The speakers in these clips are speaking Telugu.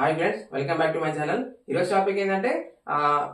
Hi friends welcome back to my channel ఈరోజు టాపిక్ ఏంటంటే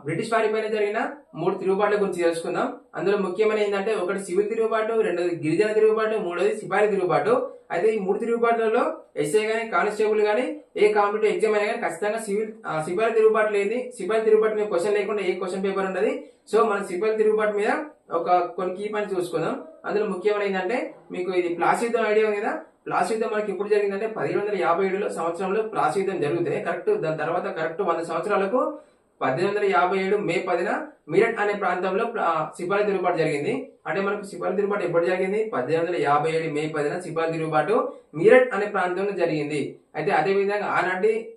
బ్రిటిష్ వారి పైన జరిగిన మూడు తిరుగుబాట్ల గురించి తెలుసుకుందాం. అందులో ముఖ్యమైన ఏంటంటే ఒకటి సివిల్ తిరుగుబాటు రెండోది గిరిజన తిరుగుబాటు మూడోది సిపాయి తిరుగుబాటు. అయితే ఈ మూడు తిరుగుబాట్లలో ఎస్ఐ గానీ కానిస్టేబుల్ గానీ ఏ కాంపిటేటివ్ ఎగ్జామ్ అయినా కానీ ఖచ్చితంగా సివిల్ సిపాయి తిరుగుబాటు లేని సిపాయి తిరుగుబాటు మీద క్వశ్చన్ లేకుండా ఏ క్వశ్చన్ పేపర్ ఉండదు. సో మన సిపాయి తిరుగుబాటు మీద ఒక కొన్ని కీ పాయింట్స్ చూసుకుందాం. అందులో ముఖ్యమైన ఏంటంటే మీకు ఇది ప్లాస్టిక్ ఐడియా ఉంది? కదా ప్లాస్ యుద్ధం మనకి ఎప్పుడు జరిగిందంటే పదిహేను వందల యాభై ఏడులో సంవత్సరంలో ప్లాస్ యుద్ధం జరిగితే కరెక్ట్ దాని తర్వాత కరెక్ట్ వంద సంవత్సరాలకు పద్దెనిమిది వందల యాభై ఏడు మే పదిన మీరట్ అనే ప్రాంతంలో ప్లా- సిపాయి తిరుగుబాటు జరిగింది. అంటే మనకు సిపాయి తిరుగుబాటు ఎప్పుడు జరిగింది? పద్దెనిమిది వందల యాభై ఏడు మే పదిన సిపాయి తిరుగుబాటు మీరట్ అనే ప్రాంతంలో జరిగింది. అయితే అదే విధంగా ఆనాటి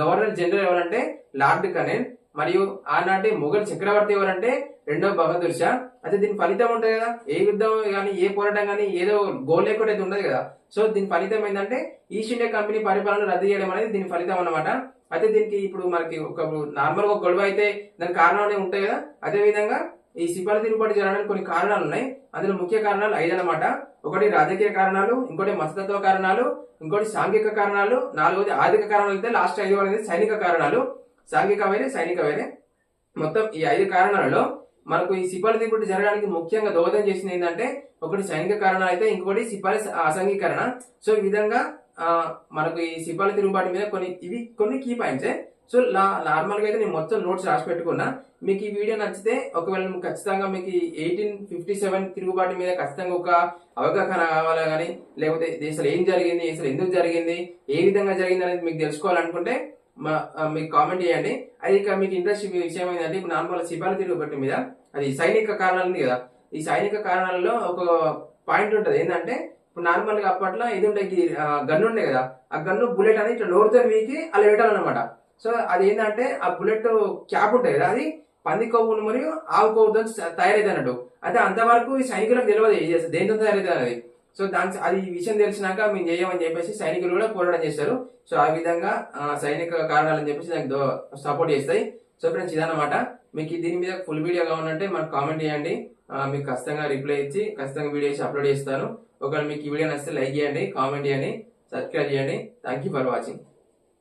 గవర్నర్ జనరల్ ఎవరంటే లార్డ్ కనెన్. మరియు ఆనాటి మొఘల్ చక్రవర్తి ఎవరంటే రెండవ బహదూర్ షా. అయితే దీని ఫలితం ఉంటుంది కదా? ఏ యుద్ధం కానీ ఏ పోరాటం కానీ ఏదో గోల్ లేకుండా అయితే ఉండదు కదా? సో దీని ఫలితం ఏంటంటే ఈస్ట్ ఇండియా కంపెనీ పరిపాలన రద్దు చేయడం అనేది దీని ఫలితం అనమాట అయితే దీనికి ఇప్పుడు మనకి ఒక నార్మల్గా ఒక గొడవ అయితే దాని కారణం అనేవి ఉంటాయి కదా? అదే విధంగా ఈ సిపాల తిరుగుబాటు జరగడానికి కొన్ని కారణాలు ఉన్నాయి. అందులో ముఖ్య కారణాలు ఐదు అన్నమాట. ఒకటి రాజకీయ కారణాలు ఇంకోటి మతతత్వ కారణాలు ఇంకోటి సాంఘిక కారణాలు నాలుగోది ఆర్థిక కారణాలు అయితే లాస్ట్ ఐదు అనేది సైనిక కారణాలు. సాంఘిక వేరే సైనిక వేరే మొత్తం ఈ ఐదు కారణాలలో మనకు ఈ సిపాలి దిగుబడి జరగడానికి ముఖ్యంగా దోహదం చేసింది ఏంటంటే ఒకటి సైనిక కారణాలు అయితే ఇంకొకటి సిపాలి అసంఘీకరణ సో ఈ విధంగా మనకు ఈ సిపాలి తిరుగుబాటు మీద కొన్ని ఇవి కొన్ని కీ పాయింట్సే సో నార్మల్గా అయితే నేను మొత్తం నోట్స్ రాసి పెట్టుకున్నా. మీకు ఈ వీడియో నచ్చితే ఒకవేళ ఖచ్చితంగా మీకు ఎయిటీన్ ఫిఫ్టీ సెవెన్ తిరుగుబాటు మీద ఖచ్చితంగా ఒక అవగాహన కావాలా కానీ లేకపోతే అసలు ఏం జరిగింది అసలు ఎందుకు జరిగింది ఏ విధంగా జరిగింది అనేది మీకు తెలుసుకోవాలనుకుంటే మీకు కామెంట్ చేయండి. అది ఇక మీకు ఇంట్రెస్ట్ విషయం ఏంటంటే ఇప్పుడు నార్మల్ సిపాలి తిరుగుబాటు మీద అది సైనిక కారణాలు ఉంది కదా. ఈ సైనిక కారణాలలో ఒక పాయింట్ ఉంటుంది. ఏంటంటే ఇప్పుడు నార్మల్గా అప్పట్లో ఇది ఉండే గన్ను ఉండే కదా. ఆ గన్ను బుల్లెట్ అనేది ఇట్లా నోరుతో వీకి అలా పెట్టాలన్నమాట. సో అది ఏంటంటే ఆ బుల్లెట్ క్యాప్ ఉంటుంది కదా అది పంది కొవ్వును మరియు ఆవు కొవ్వుతో తయారైతే అన్నట్టు. అయితే అంతవరకు ఈ సైనికులకు తెలియదు దేనితో తయారైతే అనేది సో దాని అది ఈ విషయం తెలిసినాక మేము చేయమని చెప్పేసి సైనికులు కూడా పోరాటం చేస్తారు. సో ఆ విధంగా సైనిక కారణాలని చెప్పేసి నాకు సపోర్ట్ చేస్తాయి. సో ఫ్రెండ్స్ ఇదన్నమాట. మీకు దీని మీద ఫుల్ వీడియో కావాలంటే మనకు కామెంట్ చేయండి. మీకు ఖచ్చితంగా రిప్లై ఇచ్చి ఖచ్చితంగా వీడియో చేసి అప్లోడ్ చేస్తాను. ఒకవేళ మీకు ఈ వీడియో నచ్చితే లైక్ చేయండి కామెంట్ చేయండి సబ్స్క్రైబ్ చేయండి. Thank you for watching